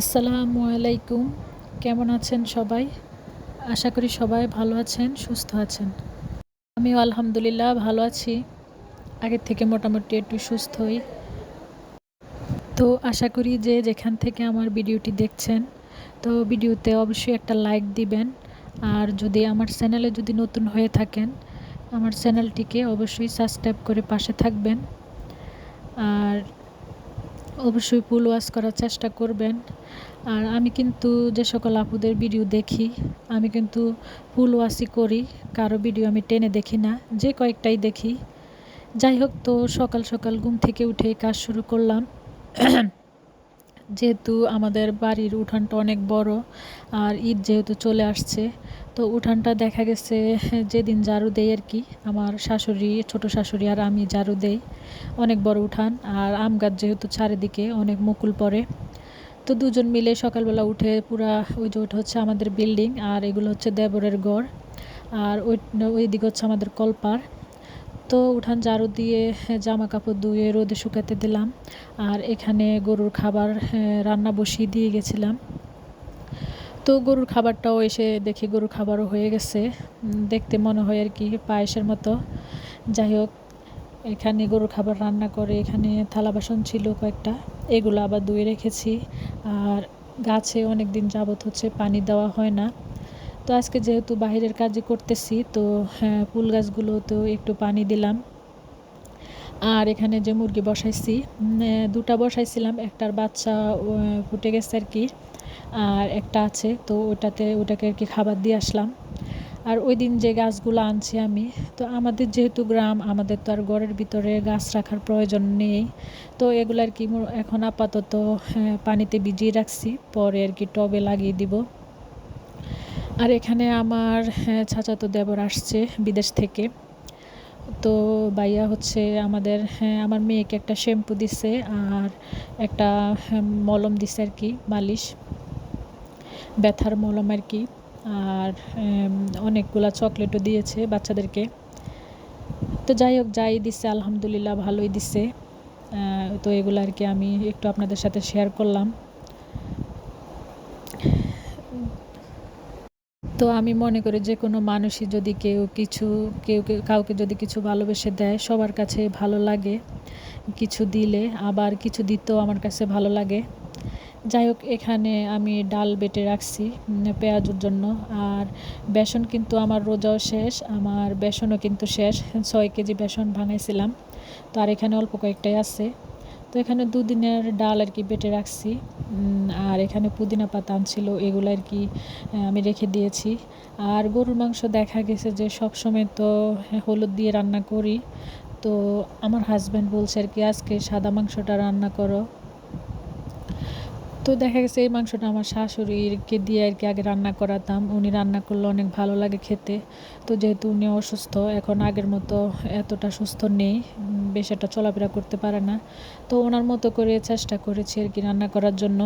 আসসালামু আলাইকুম। কেমন আছেন সবাই? আশা করি সবাই ভালো আছেন, সুস্থ আছেন। আমিও আলহামদুলিল্লাহ ভালো আছি। আগের থেকে মোটামুটি একটু সুস্থই। তো আশা করি যে যেখান থেকে আমার ভিডিওটি দেখছেন, তো ভিডিওতে অবশ্যই একটা লাইক দিবেন। আর যদি আমার চ্যানেলে যদি নতুন হয়ে থাকেন, আমার চ্যানেলটিকে অবশ্যই সাবস্ক্রাইব করে পাশে থাকবেন। আর অবশ্যই ফুল ওয়াশ করার চেষ্টা করবেন। আর আমি কিন্তু যে সকল আপুদের ভিডিও দেখি, আমি কিন্তু ফুল ওয়াশই করি, কারও ভিডিও আমি টেনে দেখি না, যে কয়েকটাই দেখি। যাই হোক তো সকাল সকাল ঘুম থেকে উঠে কাজ শুরু করলাম। যেহেতু আমাদের বাড়ির উঠানটা অনেক বড় আর ঈদ যেহেতু চলে আসছে, তো উঠানটা দেখা গেছে যেদিন ঝাড়ু দেই আর কি, আমার শাশুড়ি, ছোট শাশুড়ি আর আমি ঝাড়ু দেই। অনেক বড় উঠান আর আম গাছ যেহেতু চারিদিকে অনেক মুকুল পড়ে। তো দুজন মিলে সকালবেলা উঠে পুরা ওই যে ওটা হচ্ছে আমাদের বিল্ডিং আর এগুলো হচ্ছে দেবরের গড় আর ওই ওই দিকে হচ্ছে আমাদের কলপার তো উঠান ঝাড়ু দিয়ে জামা কাপড় ধুয়ে রোদে শুকাতে দিলাম। আর এখানে গরুর খাবার রান্না বসিয়ে দিয়ে গেছিলাম। তো গরুর খাবারটাও এসে দেখি গরুর খাবারও হয়ে গেছে। দেখতে মনে হয় আর কি, পায়েসের মতো। যাই হোক, এখানে গরুর খাবার রান্না করে, এখানে থালা বাসন ছিল কয়েকটা, এগুলো আবার ধুয়ে রেখেছি। আর গাছে অনেক দিন যাবত হচ্ছে পানি দেওয়া হয় না। তো আজকে যেহেতু বাহিরের কাজই করতেছি তো হ্যাঁ ফুল গাছগুলোতেও একটু পানি দিলাম। আর এখানে যে মুরগি বসাইছি দুটা বসাইছিলাম একটার বাচ্চা ফুটে গেছে আর কি আর একটা আছে তো ওটাতে ওটাকে আর কি খাবার দিয়ে আসলাম। আর ওই দিন যে গাছগুলো আনছি আমি তো আমাদের যেহেতু গ্রাম আমাদের তো আর ঘরের ভিতরে গাছ রাখার প্রয়োজন নেই। তো এগুলো আর কি এখন আপাতত হ্যাঁ, পানিতে ভিজিয়ে রাখছি পরে আর কি টবে লাগিয়ে দিব। আর এখানে আমার হ্যাঁ, চাচাতো দেবর আসছে বিদেশ থেকে। তো ভাইয়া হচ্ছে আমাদের হ্যাঁ আমার মেয়েকে একটা শ্যাম্পু দিছে আর একটা হ্যাঁ, মলম দিছে আর কি মালিশ। ব্যথার মলম আর কি। আর অনেকগুলা চকলেটও দিয়েছে বাচ্চাদেরকে। তো যাই হোক যাই দিচ্ছে আলহামদুলিল্লাহ ভালোই দিছে। তো এগুলো আর কি আমি একটু আপনাদের সাথে শেয়ার করলাম। তো আমি মনে করি যে কোনো মানুষই যদি কেউ কিছু, কেউ কাউকে যদি কিছু ভালোবেসে দেয়, সবার কাছে ভালো লাগে কিছু দিলে, আবার কিছু দিতেও আমার কাছে ভালো লাগে। যাই হোক, এখানে আমি ডাল বেটে রাখছি পেঁয়াজের জন্য। আর বেসন কিন্তু আমার রোজাও শেষ, আমার বেসনও কিন্তু শেষ, ছয় কেজি বেসন ভাঙাইছিলাম। তো আর এখানে অল্প কয়েকটাই আছে। তো এখানে দুদিনের ডাল আর কি বেটে রাখছি। আর এখানে পুদিনা পাতা আনছিল, এগুলো আর কি আমি রেখে দিয়েছি। আর গরুর মাংস দেখা গেছে যে সব সময় তো হলুদ দিয়ে রান্না করি। তো আমার হাজব্যান্ড বলছে আর কি, আজকে সাদা মাংসটা রান্না করো। তো দেখা গেছে এই মাংসটা আমার শাশুড়িকে দিয়ে আর কি আগে রান্না করাতাম। উনি রান্না করলে অনেক ভালো লাগে খেতে। তো যেহেতু উনি অসুস্থ, এখন আগের মতো এতটা সুস্থ নেই। বেশ একটা চলাফেরা করতে পারে না। তো ওনার মতো করে চেষ্টা করেছি আর কি রান্না করার জন্য।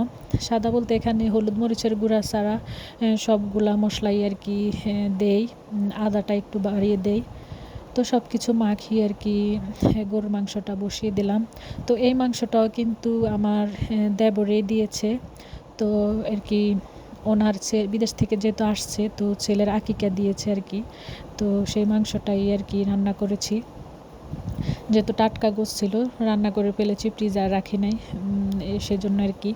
সাদা বলতে এখানে হলুদ মরিচের গুঁড়া ছাড়া সবগুলা মশলাই আর কি দেই। আদাটা একটু বাড়িয়ে দেই। তো সব কিছু মাখিয়ে আর কি গরুর মাংসটা বসিয়ে দিলাম। তো এই মাংসটাও কিন্তু আমার দেবরে দিয়েছে। তো আর কি ওনার বিদেশ থেকে যেহেতু আসছে, তো ছেলের আকিকা দিয়েছে আর কি। তো সেই মাংসটাই আর কি রান্না করেছি। যেহেতু টাটকা গোছ ছিল, রান্না করে ফেলেছি ফ্রিজার রাখি নাই সেজন্য আর কি।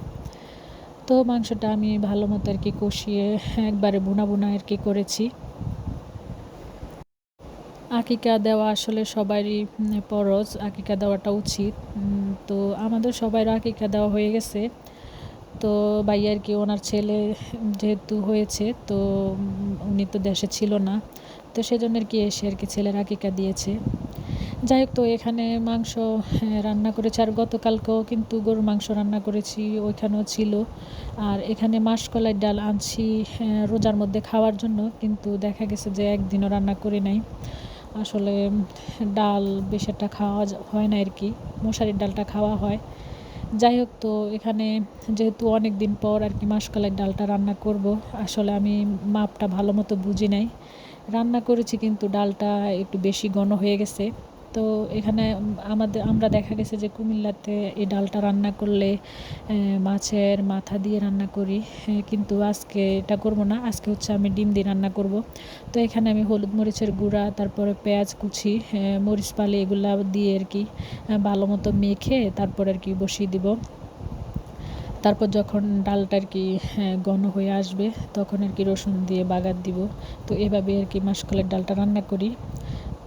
তো মাংসটা আমি ভালো মতো আর কি কষিয়ে একবারে বোনা বুনা আর কি করেছি। আকিকা দেওয়া আসলে সবারই পরজ, আকিকা দেওয়াটা উচিত। তো আমাদের সবাইয়ের আকিকা দেওয়া হয়ে গেছে। তো ভাই আর কি, ওনার ছেলে যেহেতু হয়েছে, তো উনি তো দেশে ছিল না। তো সেজন্য আর কি এসে আর কি ছেলের আকিকা দিয়েছে। যাই হোক তো এখানে মাংস হ্যাঁ, রান্না করেছি। আর গতকালকেও কিন্তু গরুর মাংস রান্না করেছি ওইখানেও ছিল। আর এখানে মাসকলাই ডাল আনছি হ্যাঁ, রোজার মধ্যে খাওয়ার জন্য। কিন্তু দেখা গেছে যে একদিনও রান্না করে নাই। আসলে ডাল বেশ একটা খাওয়া হয় না আর কি মশারির ডালটা খাওয়া হয়। যাই হোক তো এখানে যেহেতু অনেক দিন পর আর কি মাসকলাইয়ের ডালটা রান্না করব আসলে আমি মাপটা ভালো মতো বুঝি নাই। রান্না করেছি কিন্তু ডালটা একটু বেশি ঘন হয়ে গেছে। তো এখানে আমাদের, আমরা দেখা গেছে যে কুমিল্লাতে এই ডালটা রান্না করলে মাছের মাথা দিয়ে রান্না করি। কিন্তু আজকে এটা করব না, আজকে হচ্ছে আমি ডিম দিয়ে রান্না করব। তো এখানে আমি হলুদ মরিচের গুঁড়া, তারপরে পেঁয়াজ কুচি মরিচ পালি এগুলা দিয়ে আর কি ভালো মতো মেখে তারপর আর কি বসিয়ে দিব। তারপর যখন ডালটা আর কি ঘন হয়ে আসবে, তখন আর কি রসুন দিয়ে বাগার দিব। তো এভাবে আর কি মাসকলের ডালটা রান্না করি।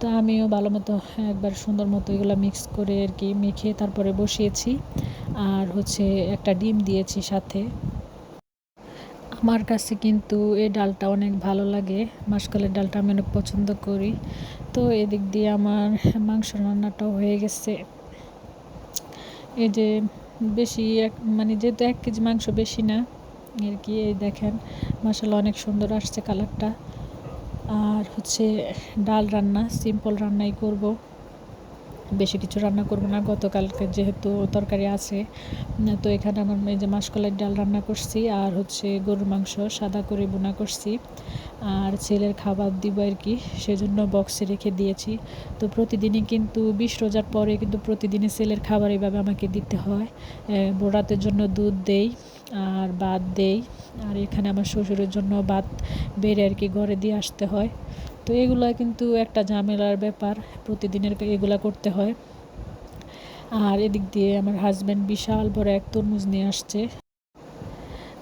তো আমিও ভালো মতো একবার সুন্দর মতো এগুলো মিক্স করে আর কি মেখে তারপরে বসিয়েছি। আর হচ্ছে একটা ডিম দিয়েছি সাথে। আমার কাছে কিন্তু এই ডালটা অনেক ভালো লাগে। মাসকলের ডালটা আমি অনেক পছন্দ করি। তো এদিক দিয়ে আমার মাংস রান্নাটাও হয়ে গেছে। এই যে বেশি এক মানে যেহেতু এক কেজি মাংস বেশি না, আর কি এই দেখেন মশালা অনেক সুন্দর আসছে কালারটা আর হচ্ছে ডাল রান্না সিম্পল রান্নাই করব। বেশি কিছু রান্না করব না। গতকালকে যেহেতু তরকারি আছে, তো এখানে আমার এই যে মাসকলাইয়ের ডাল রান্না করছি আর হচ্ছে গরুর মাংস সাদা করে বোনা করছি। আর ছেলের খাবার দিব আর কি, সেজন্য বক্সে রেখে দিয়েছি। তো প্রতিদিনই কিন্তু বিশ রোজার পরে কিন্তু প্রতিদিনই ছেলের খাবার এইভাবে আমাকে দিতে হয়। বোরাতের জন্য দুধ দেই আর ভাত দেই। আর এখানে আমার শ্বশুরের জন্য ভাত বেড়ে আর কি ঘরে দিয়ে আসতে হয়। তো এগুলা কিন্তু একটা ঝামেলার ব্যাপার প্রতিদিনের এগুলা করতে হয়। আর এদিক দিয়ে আমার হাজব্যান্ড বিশাল বড় এক তরমুজ নিয়ে আসছে।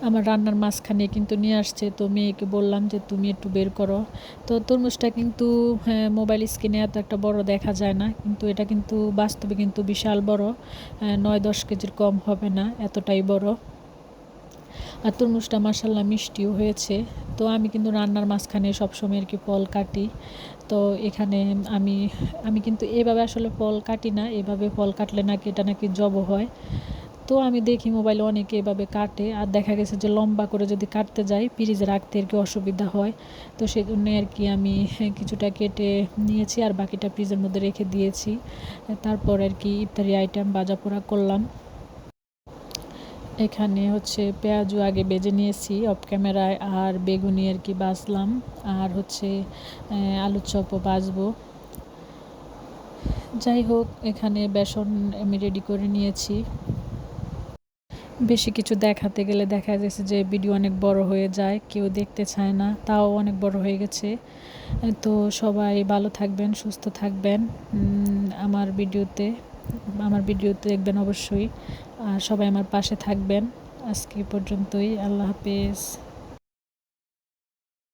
আমার রান্নার মাঝখানে কিন্তু নিয়ে আসছে তো মেয়েকে বললাম যে তুমি একটু বের করো। তো তরমুজটা কিন্তু হ্যাঁ, মোবাইল স্ক্রিনে এত একটা বড় দেখা যায় না কিন্তু এটা কিন্তু বাস্তবে কিন্তু বিশাল বড়। নয় দশ কেজির কম হবে না এতটাই বড়। আর তরমুজটা মাসাল্লাহ মিষ্টিও হয়েছে। তো আমি কিন্তু রান্নার মাঝখানে সবসময় আর কি ফল কাটি। তো এখানে আমি আমি কিন্তু এভাবে আসলে ফল কাটি না, এভাবে ফল কাটলে নাকি এটা নাকি জব হয়। তো আমি দেখি মোবাইলে অনেকে এভাবে কাটে। আর দেখা গেছে যে লম্বা করে যদি কাটতে যাই, ফ্রিজে রাখতে আর কি অসুবিধা হয়। তো সেই জন্যে আর কি আমি কিছুটা কেটে নিয়েছি আর বাকিটা ফ্রিজের মধ্যে রেখে দিয়েছি। তারপর আর কি ইত্যাদি আইটেম বাজা পোড়া করলাম। এখানে হচ্ছে পেঁয়াজও আগে বেজে নিয়েছি অফ ক্যামেরায় আর বেগুনি আর কি বাজলাম, আর হচ্ছে আলুর চপও বাজবো। যাই হোক, এখানে বেসন আমি রেডি করে নিয়েছি। বেশি কিছু দেখাতে গেলে দেখা যাচ্ছে যে ভিডিও অনেক বড় হয়ে যায়, কেউ দেখতে চায় না, তাও অনেক বড় হয়ে গেছে। তো সবাই ভালো থাকবেন, সুস্থ থাকবেন আমার ভিডিওতে আমার ভিডিওতে দেখবেন অবশ্যই। আর সবাই আমার পাশে থাকবেন। আজকে পর্যন্তই। আল্লাহ হাফেজ।